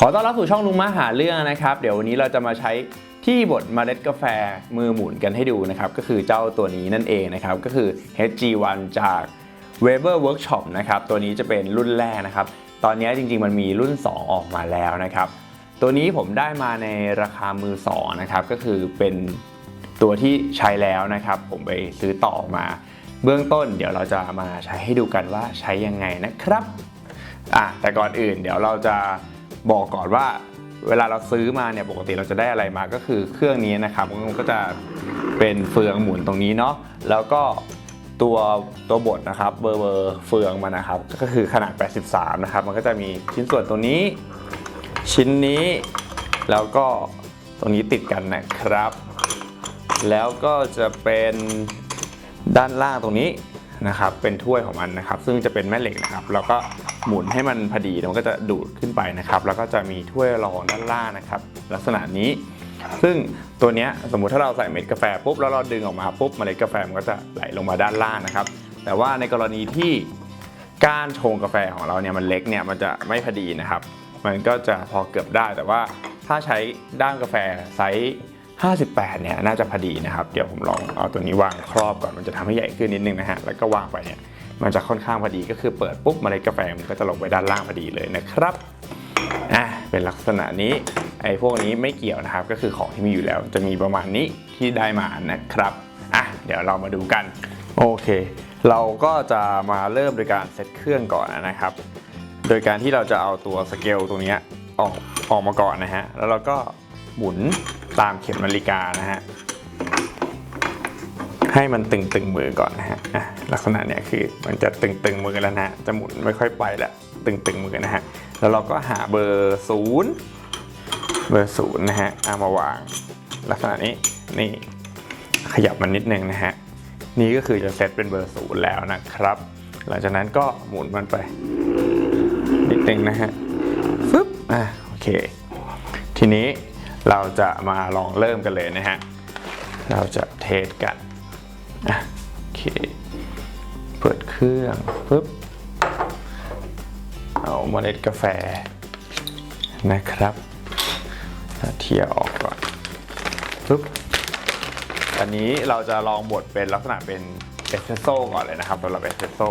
ขอต้อนรับสู่ช่องลุงมาหาเรื่องนะครับ เดี๋ยววันนี้เราจะมาใช้ที่บดเมล็ดกาแฟมือหมุนกันให้ดูนะครับ ก็คือเจ้าตัวนี้นั่นเองนะครับ ก็คือ HG1 จาก Weber Workshop นะครับ ตัวนี้จะเป็นรุ่นแรกนะครับ ตอนนี้จริงๆมันมีรุ่น 2 ออกมาแล้วนะครับ ตัวนี้ผมได้มาในราคามือ2นะครับ ก็คือเป็นตัวที่ใช้แล้วนะครับ ผมไปซื้อต่อมา เบื้องต้น เดี๋ยวเราจะมาใช้ให้ดูกันว่าใช้ยังไงนะครับอะแต่ก่อนอื่นเดี๋ยวเราจะ บอกก่อนว่าเวลาเราซื้อมาเนี่ยปกติเราจะได้อะไรมาก็คือเครื่องนี้นะครับมันก็จะเป็นเฟืองหมุนตรงนี้เนาะแล้วก็ตัวตัวบดนะครับเบอร์เบอร์เฟืองมันนะครับ ก็คือขนาด 83 นะครับ มันก็จะมีชิ้นส่วนตัวนี้ ชิ้นนี้แล้วก็ตรงนี้ติดกันนะครับ แล้วก็จะเป็นด้านล่างตรงนี้นะครับ เป็นถ้วยของมันนะครับ ซึ่งจะเป็นแม่เหล็กนะครับ แล้วก็ หมุนให้มันพอดีมันก็จะดูดขึ้นไปนะครับ แล้วก็จะมีถ้วยรองด้านล่างนะครับ ลักษณะนี้ ซึ่งตัวนี้สมมุติถ้าเราใส่เม็ดกาแฟปุ๊บแล้วเราดึงออกมาปุ๊บเมล็ดกาแฟมันก็จะไหลลงมาด้านล่างนะครับ แต่ว่าในกรณีที่ก้านชงกาแฟของเราเนี่ยมันเล็กเนี่ยมันจะไม่พอดีนะครับ มันก็จะพอเกือบได้แต่ว่าถ้าใช้ด้ามกาแฟไซส์58 เนี่ยน่าจะพอดีนะครับ เดี๋ยวผมลองเอาตัวนี้วางครอบก่อนมันจะทำให้ใหญ่ขึ้นนิดนึงนะฮะ แล้วก็วางไปเนี่ย มันจะค่อนข้างพอดีก็คือเปิดปุ๊บเมล็ดกาแฟมันก็จะลงไปด้านล่างพอดีเลยนะครับอะเป็นลักษณะนี้ไอ้พวกนี้ไม่เกี่ยวนะครับ ก็คือของที่มีอยู่แล้ว จะมีประมาณนี้ที่ได้มานะครับอะเดี๋ยวเรามาดูกันโอเค เราก็จะมาเริ่มโดยการเซตเครื่องก่อนนะครับ โดยการที่เราจะเอาตัวสเกลตรงนี้ออกออกมาก่อนนะฮะแล้วเราก็หมุนตามเข็มนาฬิกานะฮะ ให้มันตึงตึงๆมือก่อนนะฮะลักษณะเนี้ยคือมันจะตึงตึงๆมือแล้วนะฮะจะหมุนไม่ค่อยไปละตึงตึงๆมือนะฮะแล้วเราก็หาเบอร์ศูนย์เบอร์ศูนย์นะฮะเอามาวาง ลักษณะนี้นี่ขยับมันนิดนึงนะฮะนี่ก็คือจะเซตเป็นเบอร์ศูนย์แล้วนะครับ หลังจากนั้นก็หมุนมันไป นิดนึงนะฮะฟึบอะโอเค ทีนี้เราจะมาลองเริ่มกันเลยนะฮะเราจะเทสกัน อะโอเค เปิดเครื่องปึ๊บ เอาเมล็ดกาแฟนะครับเทียออกก่อนปึ๊บอันนี้เราจะลองบดเป็นลักษณะเป็นเอสเปรสโซ่ก่อนเลยนะครับสำหรับเอสเปรสโซ่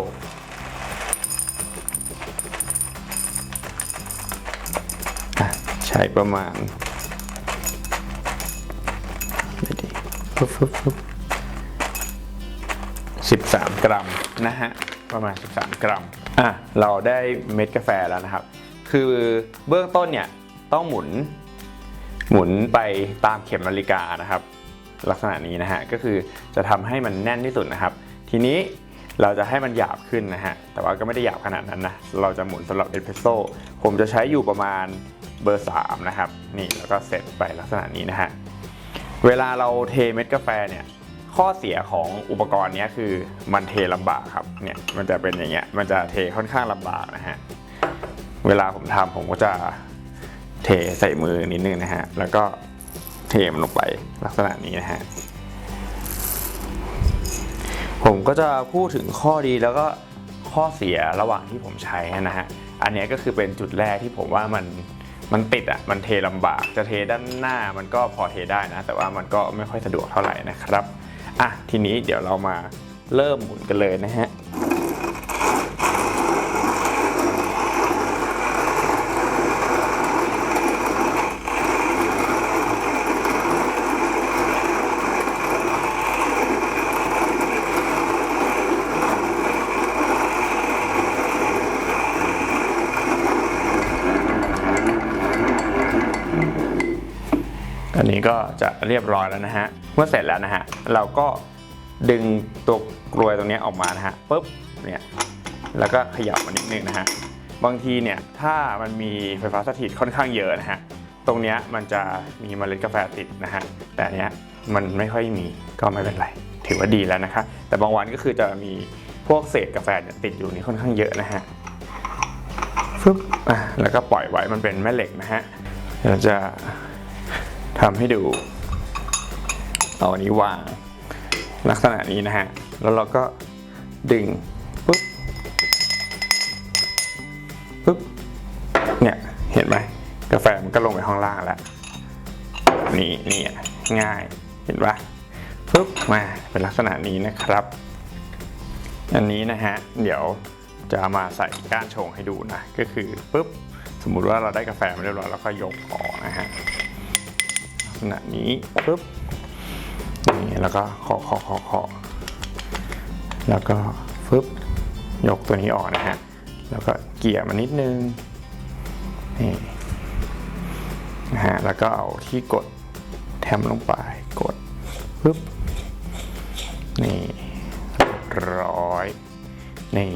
ใช้ประมาณไม่ดีปุ๊บปุ๊บปุ๊บ สิบสามกรัมนะฮะประมาณ 13 กรัมอะเราได้เม็ดกาแฟแล้วนะครับ คือเบื้องต้นเนี่ยต้องหมุนหมุนไปตามเข็มนาฬิกานะครับ ลักษณะนี้นะฮะก็คือจะทำให้มันแน่นที่สุดนะครับ ทีนี้เราจะให้มันหยาบขึ้นนะฮะแต่ว่าก็ไม่ได้หยาบขนาดนั้นนะเราจะหมุนสำหรับเอสเปรสโซ่ผมจะใช้อยู่ประมาณเบอร์3นะครับนี่แล้วก็เสร็จไปลักษณะนี้นะฮะเวลาเราเทเม็ดกาแฟเนี่ย ข้อเสียของอุปกรณ์นี้คือมันเทลำบากครับเนี่ยมันจะเป็นอย่างเงี้ยมันจะเทค่อนข้างลำบากนะฮะเวลาผมทำผมก็จะเทใส่มือนิดนึงนะฮะแล้วก็เทมันลงไปลักษณะนี้นะฮะผมก็จะพูดถึงข้อดีแล้วก็ข้อเสียระหว่างที่ผมใช้นะฮะอันนี้ก็คือเป็นจุดแรกที่ผมว่ามันมันติดอะมันเทลำบากจะเทด้านหน้ามันก็พอเทได้นะ แต่ว่ามันก็ไม่ค่อยสะดวกเท่าไหร่นะครับ อะทีนี้เดี๋ยวเรามาเริ่มหมุนกันเลยนะฮะอันนี้ก็จะเรียบร้อยแล้วนะฮะ เมื่อเสร็จแล้วนะฮะเราก็ดึงตัวกลวยตรงนี้ออกมานะฮะปุ๊บเนี่ยแล้วก็ขยับมานิดนึงนะฮะบางทีเนี่ยถ้ามันมีไฟฟ้าสถิตค่อนข้างเยอะนะฮะตรงนี้มันจะมีเมล็ดกาแฟติดนะฮะแต่อันเนี้ยมันไม่ค่อยมีก็ไม่เป็นไร ถือว่าดีแล้วนะคะ แต่บางวันก็คือจะมีพวกเศษกาแฟติดอยู่นี่ค่อนข้างเยอะนะฮะฟึบอะแล้วก็ปล่อยไว้มันเป็นแม่เหล็กนะฮะเราจะทำให้ดู เอาอันนี้วางลักษณะนี้นะฮะ แล้วเราก็ดึงปุ๊บปุ๊บ เนี่ย เห็นไหมกาแฟมันก็ลงไปข้างล่างแล้วนี่นี่ง่ายเห็นปะปุ๊บมาเป็นลักษณะนี้นะครับ อันนี้นะฮะ เดี๋ยวจะมาใส่ก้านชงให้ดูนะ ก็คือปุ๊บ สมมุติว่าเราได้กาแฟมาเรียบร้อยแล้วก็ยกออกนะฮะลักษณะนี้ปุ๊บ นี่แล้วก็เคาะเคาะเคาะเคาะแล้วก็ปุ๊บยกตัวนี้ออกนะฮะ แล้วก็เกี่ยมันนิดนึง นี่นะฮะ แล้วก็เอาที่กดแทมลงไป กดปุ๊บ นี่เรียบร้อย นี่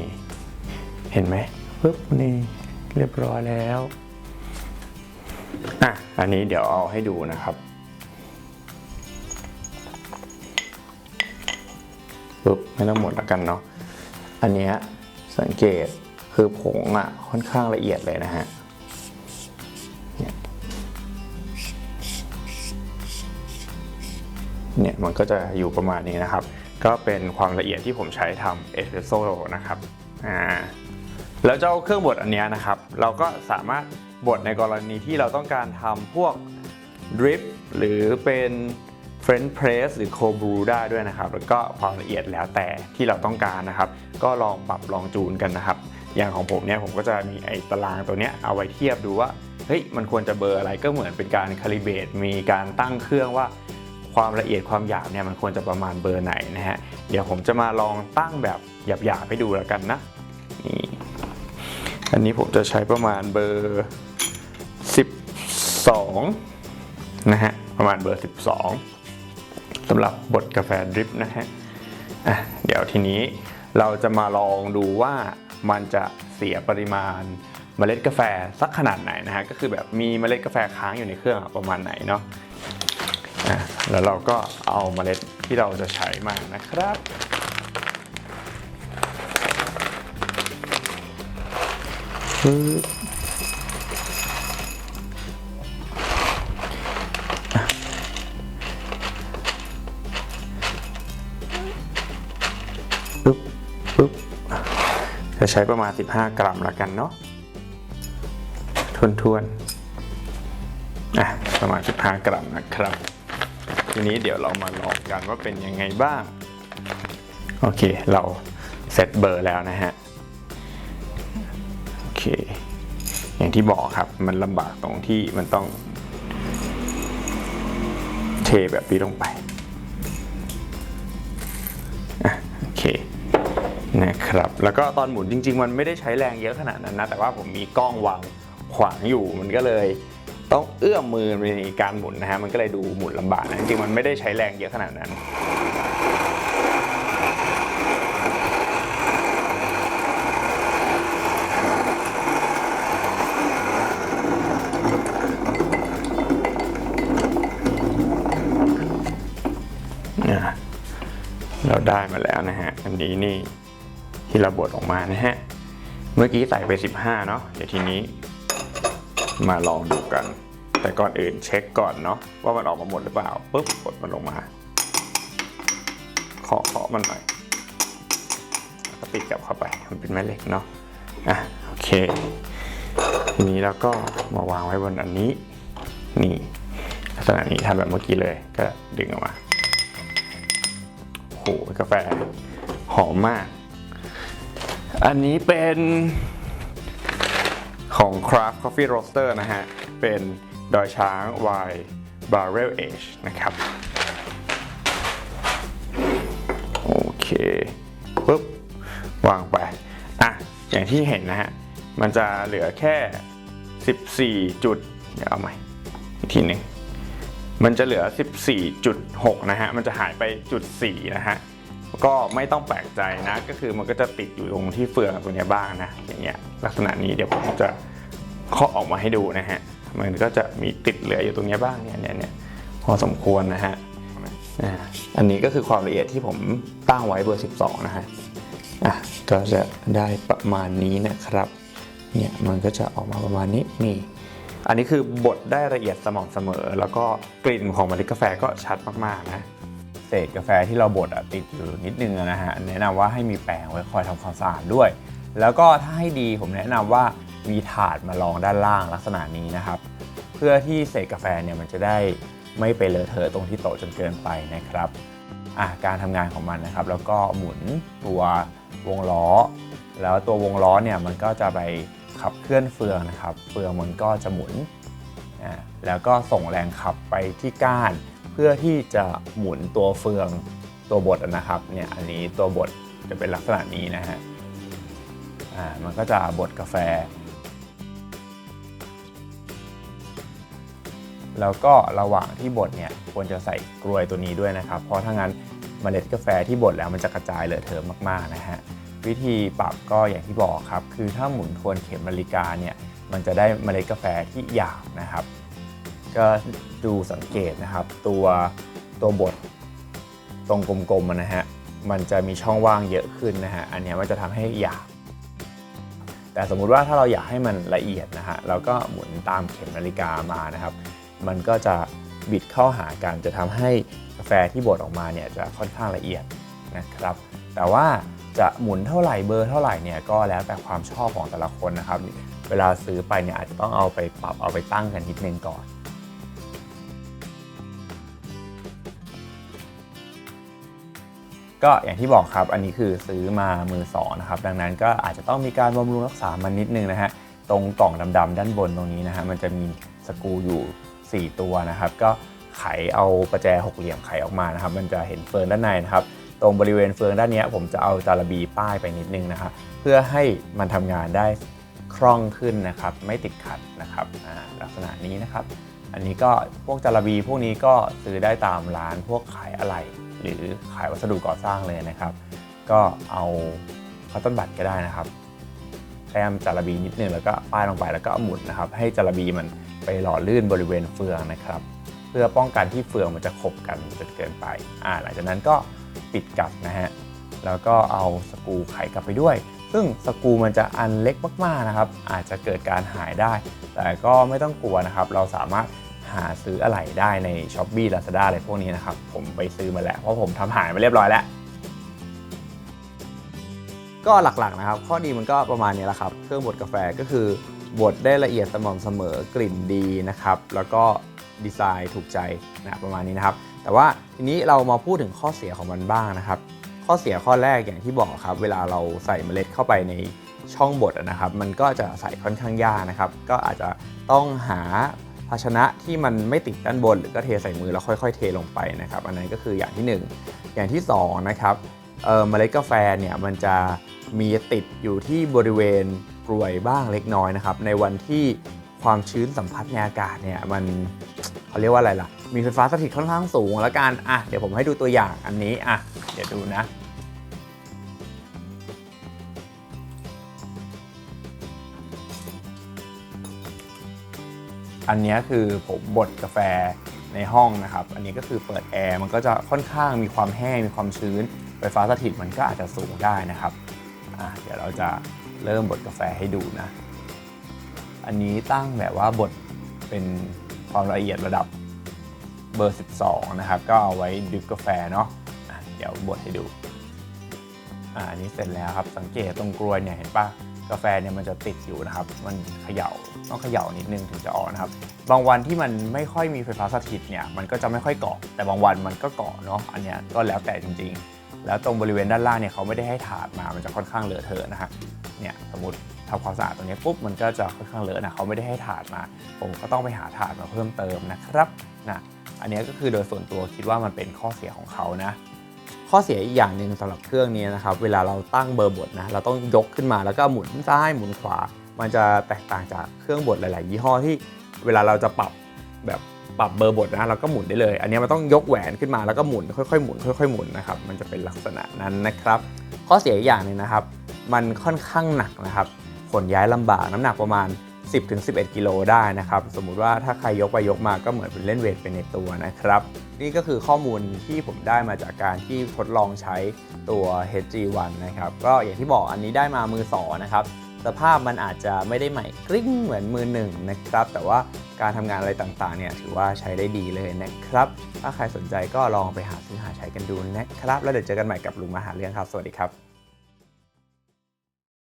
เห็นไหมปุ๊บ นี่ เรียบร้อยแล้ว อะ อันนี้เดี๋ยวเอาให้ดูนะครับ ปุ๊บไม่ต้องหมดแล้วกันเนาะอันเนี้ยสังเกตคือผงอะค่อนข้างละเอียดเลยนะฮะเนี่ยมันก็จะอยู่ประมาณนี้นะครับ ก็เป็นความละเอียดที่ผมใช้ทำเอสเปรสโซ่นะครับอ่าแล้วเจ้าเครื่องบดอันนี้นะครับ เราก็สามารถบดในกรณีที่เราต้องการทำพวกดริปหรือเป็น เฟรนช์เพรสหรือโคบรูได้ด้วยนะครับ แล้วก็ความละเอียดแล้วแต่ที่เราต้องการนะครับ ก็ลองปรับลองจูนกันนะครับ อย่างของผมเนี่ยผมก็จะมีไอ้ตารางตัวเนี้ยเอาไว้เทียบดูว่าเฮ้ยมันควรจะเบอร์อะไรก็เหมือนเป็นการคาลิเบตมีการตั้งเครื่องว่าความละเอียดความหยาบเนี่ยมันควรจะประมาณเบอร์ไหนนะฮะเดี๋ยวผมจะมาลองตั้งแบบหยาบๆให้ดูแล้วกันนะนี่อันนี้ผมจะใช้ประมาณเบอร์ 12นะฮะประมาณเบอร์ 12 สำหรับบดกาแฟดริปนะฮะอะเดี๋ยวทีนี้เราจะมาลองดูว่ามันจะเสียปริมาณเมล็ดกาแฟสักขนาดไหนนะฮะก็คือแบบมีเมล็ดกาแฟค้างอยู่ในเครื่องประมาณไหนเนาะะแล้วเราก็เอาเมล็ดที่เราจะใช้มานะครับ ปึ๊บ จะใช้ประมาณ 15 กรัมล้วกันเนาะทวนๆอะประมาณ 15 กรัมนะครับ ทีนี้เดี๋ยวเรามาลองกันว่าเป็นยังไงบ้าง โอเค เราเซตเบอร์แล้วนะฮะ โอเค อย่างที่บอกครับมันลำบากตรงที่มันต้องเทแบบนี้ลงไป นะครับแล้วก็ตอนหมุนจริง ๆ มันไม่ได้ใช้แรงเยอะขนาดนั้นนะแต่ว่าผมมีกล้องวางขวางอยู่มันก็เลยต้องเอื้อมมือในการหมุนนะฮะมันก็เลยดูหมุนลำบากนะจริงๆมันไม่ได้ใช้แรงเยอะขนาดนั้นอะเราได้มาแล้วนะฮะ อันนี้นี่ ที่เราบดออกมานะฮะ เมื่อกี้ใส่ไป 15 เนาะเดี๋ยวทีนี้ มาลองดูกัน แต่ก่อนอื่นเช็คก่อนเนาะว่ามันออกมาหมดหรือเปล่าปุ๊บกดมันลงมาเคาะเคาะมันหน่อยก็ติดกลับเข้าไปมันเป็นแม่เหล็กเนาะอะโอเค ทีนี้เราก็มาวางไว้บนอันนี้ นี่ลักษณะนี้ทำแบบเมื่อกี้เลยก็ดึงออกมาโอ้โหกาแฟหอมมาก อันนี้เป็นของ Craft Coffee Roaster นะฮะ เป็นดอยช้าง Y Barrel Age นะครับ โอเคปุ๊บ วางไป อะ อย่างที่เห็นนะฮะ มันจะเหลือแค่ 14 จุด เดี๋ยวเอาใหม่อีกทีหนึ่งมันจะเหลือ 14.6 นะฮะ มันจะหายไปจุด 4 นะฮะ ก็ไม่ต้องแปลกใจนะ ก็คือมันก็จะติดอยู่ตรงที่เฟืองตัวเนี้ยบ้างนะ อย่างเงี้ยลักษณะนี้เดี๋ยวผมจะเคาะออกมาให้ดูนะฮะ มันก็จะมีติดเหลืออยู่ตรงเนี้ยบ้างเนี่ยเนี่ยเนี่ยพอสมควรนะฮะอันนี้ก็คือความละเอียดที่ผมตั้งไว้เบอร์ 12 นะฮะอะก็จะได้ประมาณนี้นะครับ เนี่ยมันก็จะออกมาประมาณนี้นี่ อันนี้คือบดได้ละเอียดสม่ำเสมอ แล้วก็กลิ่นของเมล็ดกาแฟก็ชัดมากๆนะ ศษกาแฟที่เราบดอะติดอยู่นิดนึงนะฮะแนะนำว่าให้มีแปรงไว้คอยทำความสะอาดด้วย แล้วก็ถ้าให้ดีผมแนะนำว่ามีถาดมารองด้านล่างลักษณะนี้นะครับ เพื่อที่เศษกาแฟเนี่ยมันจะได้ไม่ไปเลอะเทอะตรงที่โต๊ะจนเกินไปนะครับการทำงานของมันนะครับ แล้วก็หมุนตัววงล้อ แล้วตัววงล้อเนี่ยมันก็จะไปขับเคลื่อนเฟืองนะครับ เฟืองมันก็จะหมุนแล้วก็ส่งแรงขับไปที่ก้าน เพื่อที่จะหมุนตัวเฟืองตัวบดนะครับเนี่ยอันนี้ตัวบดจะเป็นลักษณะนี้นะฮะอ่ามันก็จะบดกาแฟ แล้วก็ระหว่างที่บดเนี่ยควรจะใส่กลวยตัวนี้ด้วยนะครับ เพราะถ้างั้นเมล็ดกาแฟที่บดแล้วมันจะกระจายเลอะเทอะมากๆนะฮะวิธีปรับก็อย่างที่บอกครับ คือถ้าหมุนทวนเข็มนาฬิกาเนี่ยมันจะได้เมล็ดกาแฟที่หยาบนะครับ ก็ดูสังเกตนะครับ ตัวตัวบดตรงกลมๆนะฮะมันจะมีช่องว่างเยอะขึ้นนะฮะอันนี้มันจะทำให้หยาบแต่สมมุติว่าถ้าเราอยากให้มันละเอียดนะฮะเราก็หมุนตามเข็มนาฬิกามานะครับ มันก็จะบิดเข้าหากันจะทำให้กาแฟที่บดออกมาเนี่ยจะค่อนข้างละเอียดนะครับ แต่ว่าจะหมุนเท่าไหร่เบอร์เท่าไหร่เนี่ยก็แล้วแต่ความชอบของแต่ละคนนะครับ เวลาซื้อไปเนี่ยอาจจะต้องเอาไปปรับเอาไปตั้งกันนิดนึงก่อน ก็อย่างที่บอกครับ อันนี้คือซื้อมามือสองนะครับ ดังนั้นก็อาจจะต้องมีการบำรุงรักษามันนิดนึงนะฮะ ตรงกล่องดำๆด้านบนตรงนี้นะฮะ มันจะมีสกูอยู่ 4 ตัวนะครับ ก็ไขเอาประแจหกเหลี่ยมไขออกมานะครับ มันจะเห็นเฟืองด้านในนะครับ ตรงบริเวณเฟืองด้านนี้ผมจะเอาจาระบีป้ายไปนิดนึงนะครับ เพื่อให้มันทำงานได้คล่องขึ้นนะครับ ไม่ติดขัดนะครับลักษณะนี้นะครับ อันนี้ก็พวกจาระบีพวกนี้ก็ซื้อได้ตามร้านพวกขายอะไหล่ หรือขายวัสดุก่อสร้างเลยนะครับ ก็เอาคอตตอนบัดก็ได้นะครับแต้มจาระบีนิดนึงแล้วก็ป้ายลงไปแล้วก็หมุนนะครับ ให้จาระบีมันไปหล่อลื่นบริเวณเฟืองนะครับ เพื่อป้องกันที่เฟืองมันจะขบกันจนเกินไปอ่าหลังจากนั้นก็ปิดกลับนะฮะแล้วก็เอาสกูไขกลับไปด้วย ซึ่งสกูมันจะอันเล็กมากๆนะครับ อาจจะเกิดการหายได้ แต่ก็ไม่ต้องกลัวนะครับ เราสามารถ หาซื้ออะไหล่ได้ใน s h อ p e e Lazada อะไรพวกนี้นะครับ ผมไปซื้อมาแล้ว เพราะผมทำหายมาเรียบร้อยแล้ว ก็หลักๆนะครับ ข้อดีมันก็ประมาณนี้แหละครับ เครื่องบดกาแฟก็คือบดได้ละเอียดสม่ำเสมอกลิ่นดีนะครับ แล้วก็ดีไซน์ถูกใจนะประมาณนี้นะครับ แต่ว่าทีนี้เรามาพูดถึงข้อเสียของมันบ้างนะครับ ข้อเสียข้อแรกอย่างที่บอกครับ เวลาเราใส่เมล็ดเข้าไปในช่องบดนะครับ มันก็จะใส่ค่อนข้างยากนะครับ ก็อาจจะต้องหา ภาชนะที่มันไม่ติดด้านบน หรือก็เทใส่มือแล้วค่อย ๆ เทลงไปนะครับอันนั้นก็คืออย่างที่หนึ่งอย่างที่สองนะครับเอ่อเมล็ดกาแฟเนี่ยมันจะมีติดอยู่ที่บริเวณกรวยบ้างเล็กน้อยนะครับในวันที่ความชื้นสัมผัสในอากาศเนี่ยมันเขาเรียกว่าอะไรล่ะ มีไฟฟ้าสถิตค่อนข้างสูงแล้วกันอะเดี๋ยวผมให้ดูตัวอย่างอันนี้อะเดี๋ยวดูนะ อันนี้คือผมบดกาแฟในห้องนะครับ อันนี้ก็คือเปิดแอร์มันก็จะค่อนข้างมีความแห้งมีความชื้น ไฟฟ้าสถิตมันก็อาจจะสูงได้นะครับเดี๋ยวเราจะเริ่มบดกาแฟให้ดูนะ อันนี้ตั้งแบบว่าบดเป็นความละเอียดระดับเบอร์ 12 นะครับ ก็เอาไว้ดริปกาแฟเนาะะเดี๋ยวบดให้ดูอะอันนี้เสร็จแล้วครับ สังเกตตรงกรวยเนี่ยเห็นปะ กาแฟเนี่ยมันจะติดอยู่นะครับ มันเขย่าต้องเขย่านิดนึงถึงจะออกนะครับ บางวันที่มันไม่ค่อยมีไฟฟ้าสถิตเนี่ยมันก็จะไม่ค่อยเกาะ แต่บางวันมันก็เกาะเนาะอันเนี้ยก็แล้วแต่จริง ๆ แล้วตรงบริเวณด้านล่างเนี่ยเขาไม่ได้ให้ถาดมา มันจะค่อนข้างเลอะเทอะนะฮะเนี่ยสมมติทำความสะอาดตรงนี้ปุ๊บมันก็จะค่อนข้างเลอะนะเขาไม่ได้ให้ถาดมา ผมก็ต้องไปหาถาดมาเพิ่มเติมนะครับนะอันนี้ก็คือโดยส่วนตัวคิดว่ามันเป็นข้อเสียของเขานะ ข้อเสียอีกอย่างหนึ่งสำหรับเครื่องนี้นะครับ เวลาเราตั้งเบอร์บดนะ เราต้องยกขึ้นมาแล้วก็หมุนซ้ายหมุนขวา มันจะแตกต่างจากเครื่องบดหลาย ๆ ยี่ห้อที่เวลาเราจะปรับแบบปรับเบอร์บดนะเราก็หมุนได้เลย อันนี้มันต้องยกแหวนขึ้นมาแล้วก็หมุนค่อยๆหมุนค่อยๆหมุนนะครับมันจะเป็นลักษณะนั้นนะครับ ข้อเสียอีกอย่างหนึงนะครับ มันค่อนข้างหนักนะครับขนย้ายลำบากน้ำหนักประมาณ 10-11 กิโลได้นะครับ สมมุติว่าถ้าใครยกไปยกมาก็เหมือนเป็นเล่นเวทเป็นในตัวนะครับ นี่ก็คือข้อมูลที่ผมได้มาจากการที่ทดลองใช้ตัว HG1 นะครับ ก็อย่างที่บอกอันนี้ได้มามือสองนะครับ สภาพมันอาจจะไม่ได้ใหม่กริ้งเหมือนมือหนึ่งนะครับ แต่ว่าการทำงานอะไรต่างๆเนี่ยถือว่าใช้ได้ดีเลยนะครับ ถ้าใครสนใจก็ลองไปหาซื้อหาใช้กันดูนะครับ แล้วเดี๋ยวเจอกันใหม่กับลุงมหาเรื่องครับ สวัสดีครับ